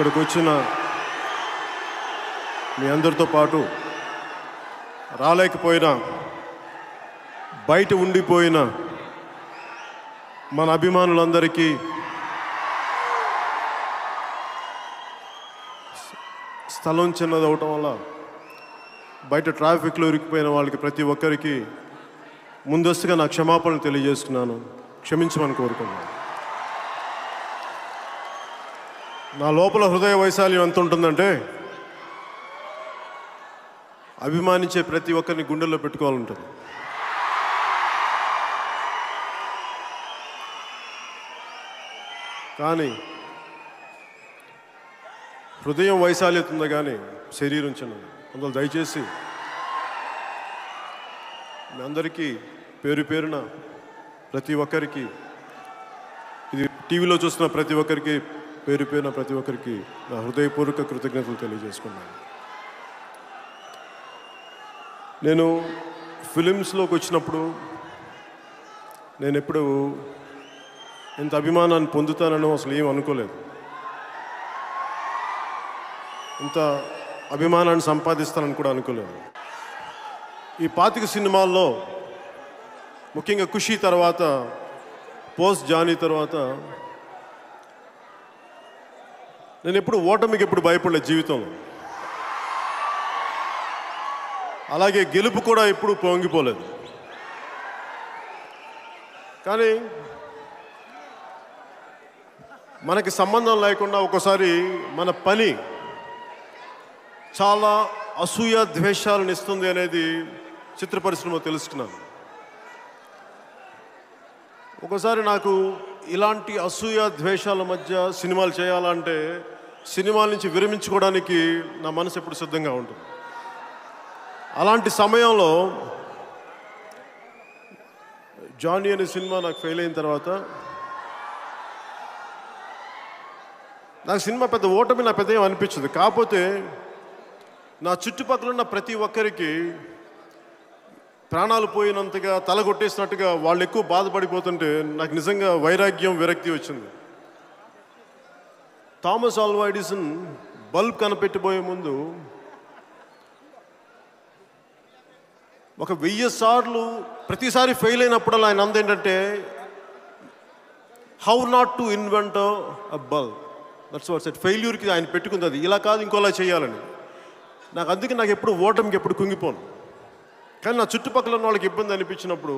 ఇక్కడికి వచ్చిన మీ అందరితో పాటు రాలేకపోయినా బయట ఉండిపోయిన మన అభిమానులందరికీ స్థలం చిన్నది అవటం వల్ల బయట ట్రాఫిక్లో ఇరికిపోయిన వాళ్ళకి ప్రతి ఒక్కరికి ముందస్తుగా నా క్షమాపణలు తెలియజేస్తున్నాను. క్షమించమని కోరుకున్నాను నా లోపల హృదయ వైశాల్యం ఎంత ఉంటుందంటే అభిమానించే ప్రతి ఒక్కరిని గుండెల్లో పెట్టుకోవాలంటుంది కానీ హృదయం వైశాల్యత ఉందా కానీ శరీరం చిన్నది. అందులో దయచేసి మీ అందరికీ పేరు పేరున ప్రతి ఒక్కరికి ఇది టీవీలో చూస్తున్న ప్రతి ఒక్కరికి పేరు పేరున ప్రతి ఒక్కరికి నా హృదయపూర్వక కృతజ్ఞతలు తెలియజేసుకున్నాను నేను ఫిలిమ్స్లోకి వచ్చినప్పుడు నేను ఎప్పుడు ఇంత అభిమానాన్ని పొందుతానని అసలు ఏం అనుకోలేదు. ఇంత అభిమానాన్ని సంపాదిస్తానని కూడా అనుకోలేదు. ఈ పాతిక సినిమాల్లో ముఖ్యంగా ఖుషి తర్వాత పోస్ట్ జానీ తర్వాత నేను ఎప్పుడు ఓటమికి ఎప్పుడు భయపడలేదు జీవితంలో. అలాగే గెలుపు కూడా ఎప్పుడు పొంగిపోలేదు. కానీ మనకి సంబంధం లేకుండా ఒకసారి మన పని చాలా అసూయ ద్వేషాలను ఇస్తుంది అనేది చిత్ర పరిశ్రమ తెలుసుకున్నాను. ఒకసారి నాకు ఇలాంటి అసూయ ద్వేషాల మధ్య సినిమాలు చేయాలంటే సినిమాల నుంచి విరమించుకోవడానికి నా మనసు ఎప్పుడు సిద్ధంగా ఉంటుంది. అలాంటి సమయంలో జానీ అనే సినిమా నాకు ఫెయిల్ అయిన తర్వాత నాకు సినిమా పెద్ద ఓటమి నా పెద్ద అనిపించదు. కాకపోతే నా చుట్టుపక్కల ఉన్న ప్రతి ఒక్కరికి ప్రాణాలు పోయినంతగా తల కొట్టేసినట్టుగా వాళ్ళు ఎక్కువ బాధపడిపోతుంటే నాకు నిజంగా వైరాగ్యం విరక్తి వచ్చింది. థామస్ ఆల్వా ఎడిసన్ బల్బ్ కనిపెట్టిపోయే ముందు ఒక వెయ్యి సార్లు ప్రతిసారి ఫెయిల్ అయినప్పుడల్లా ఆయన అందేంటంటే how not to invent a bulb that's what set ఫెయిల్యూర్కి ఆయన పెట్టుకుంది అది. ఇలా కాదు ఇంకోలా చేయాలని. నాకు అందుకే నాకు ఎప్పుడు ఓటమికి ఎప్పుడు కుంగిపోను. కానీ నా చుట్టుపక్కల ఉన్న వాళ్ళకి ఇబ్బంది అనిపించినప్పుడు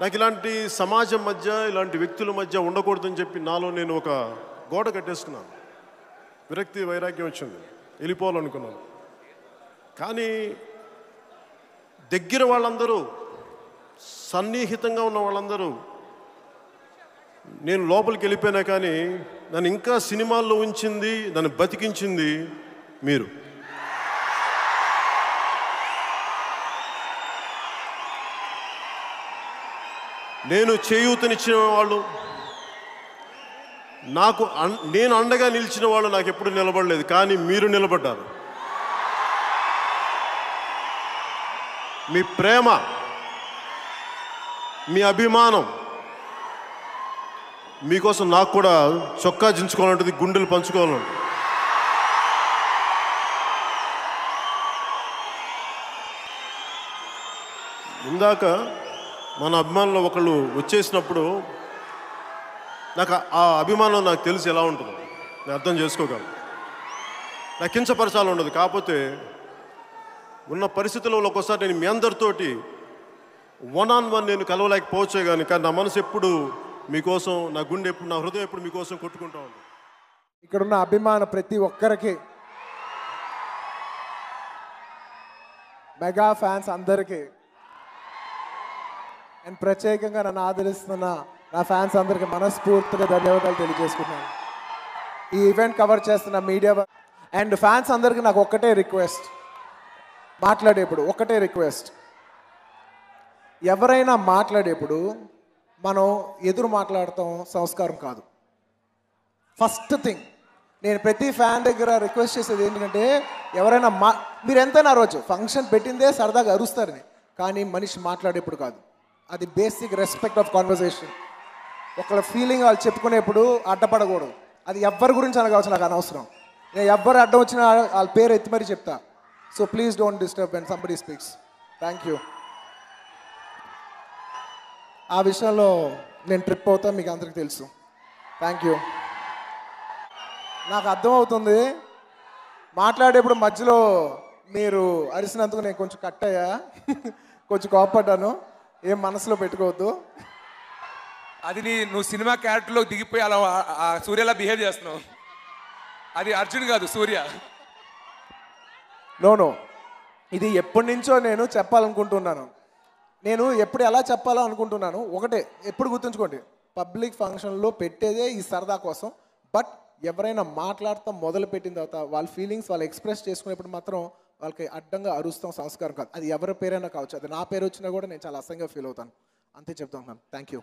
నాకు ఇలాంటి సమాజం మధ్య ఇలాంటి వ్యక్తుల మధ్య ఉండకూడదని చెప్పి నాలో నేను ఒక గోడ కట్టేసుకున్నాను. విరక్తి వైరాగ్యం వచ్చింది. వెళ్ళిపోవాలనుకున్నాను. కానీ దగ్గర వాళ్ళందరూ సన్నిహితంగా ఉన్న వాళ్ళందరూ నేను లోపలికి వెళ్ళిపోయినా కానీ నన్ను ఇంకా సినిమాల్లో ఉంచింది నన్ను బతికించింది మీరు. నేను చేయూతనిచ్చిన వాళ్ళు నాకు నేను అండగా నిలిచిన వాళ్ళు నాకు ఎప్పుడు నిలబడలేదు కానీ మీరు నిలబడ్డారు. మీ ప్రేమ మీ అభిమానం మీకోసం నాకు కూడా చొక్కా దించుకోవాలంటుంది గుండెలు పంచుకోవాలంటుంది ఇందాక మన అభిమానులు ఒకళ్ళు వచ్చేసినప్పుడు నాకు ఆ అభిమానం నాకు తెలిసి ఎలా ఉంటుందో. నేను అర్థం చేసుకోగలను. నాకు కించపరచాలి ఉండదు. కాకపోతే ఉన్న పరిస్థితుల్లో ఒక్కోసారి నేను మీ అందరితోటి వన్ ఆన్ వన్ నేను కలవలేకపోవచ్చే కానీ కానీ నా మనసు ఎప్పుడు మీకోసం నా గుండె ఎప్పుడు నా హృదయం ఎప్పుడు మీకోసం కొట్టుకుంటా ఉంది. ఇక్కడున్న అభిమాన ప్రతి ఒక్కరికి మెగా ఫ్యాన్స్ అందరికీ అండ్ ప్రత్యేకంగా నన్ను ఆదరిస్తున్న నా ఫ్యాన్స్ అందరికీ మనస్ఫూర్తిగా ధన్యవాదాలు తెలియజేసుకున్నాను ఈ ఈవెంట్ కవర్ చేస్తున్న మీడియా అండ్ ఫ్యాన్స్ అందరికీ నాకు ఒక్కటే రిక్వెస్ట్ మాట్లాడేప్పుడు ఒక్కటే రిక్వెస్ట్ ఎవరైనా మాట్లాడేప్పుడు మనం ఎదురు మాట్లాడటం సంస్కారం కాదు. ఫస్ట్ థింగ్ నేను ప్రతి ఫ్యాన్ దగ్గర రిక్వెస్ట్ చేసేది ఏంటంటే ఎవరైనా మా మీరు ఎంతైనా రోజు ఫంక్షన్ పెట్టిందే సరదాగా అరుస్తారని కానీ మనిషి మాట్లాడేప్పుడు కాదు. అది బేసిక్ రెస్పెక్ట్ ఆఫ్ కాన్వర్సేషన్ ఒకళ్ళ ఫీలింగ్ వాళ్ళు చెప్పుకునేప్పుడు అడ్డపడకూడదు. అది ఎవ్వరి గురించి అనగావచ్చు నాకు అనవసరం. నేను ఎవ్వరు అడ్డం వచ్చినా వాళ్ళ పేరు ఎత్తి మరీ చెప్తా. So please don't disturb and somebody speaks thank you ఆ విషయంలో నేను ట్రిప్ అవుతా మీకు అందరికి తెలుసు. థ్యాంక్ యూ నాకు అర్థమవుతుంది. మాట్లాడేప్పుడు మధ్యలో మీరు అరిసినందుకు నేను కొంచెం కట్ అయ్యా. కొంచెం కోపడ్డాను ఏం మనసులో పెట్టుకోవద్దు. అది నీ నువ్వు సినిమా క్యారెక్టర్లో దిగిపోయి అలా ఆ- సూర్యలా బిహేవ్ చేస్తున్నావు. అది అర్జున్ కాదు సూర్య. నోను ఇది ఎప్పటి నుంచో నేను చెప్పాలనుకుంటున్నాను. నేను ఎప్పుడు ఎలా చెప్పాలో అనుకుంటున్నాను. ఒకటే ఎప్పుడు గుర్తుంచుకోండి. పబ్లిక్ ఫంక్షన్లో పెట్టేదే ఈ సరదా కోసం. బట్ ఎవరైనా మాట్లాడతాం మొదలు పెట్టిన తర్వాత వాళ్ళ ఫీలింగ్స్ వాళ్ళు ఎక్స్ప్రెస్ చేసుకునేప్పుడు మాత్రం వాళ్ళకి అడ్డంగా అరుస్తాం సంస్కారం కాదు. అది ఎవరి పేరైనా కావచ్చు. అది నా పేరు వచ్చినా కూడా నేను చాలా అసంగా ఫీల్ అవుతాను. అంతే చెప్తాను మ్యామ్ థ్యాంక్ యూ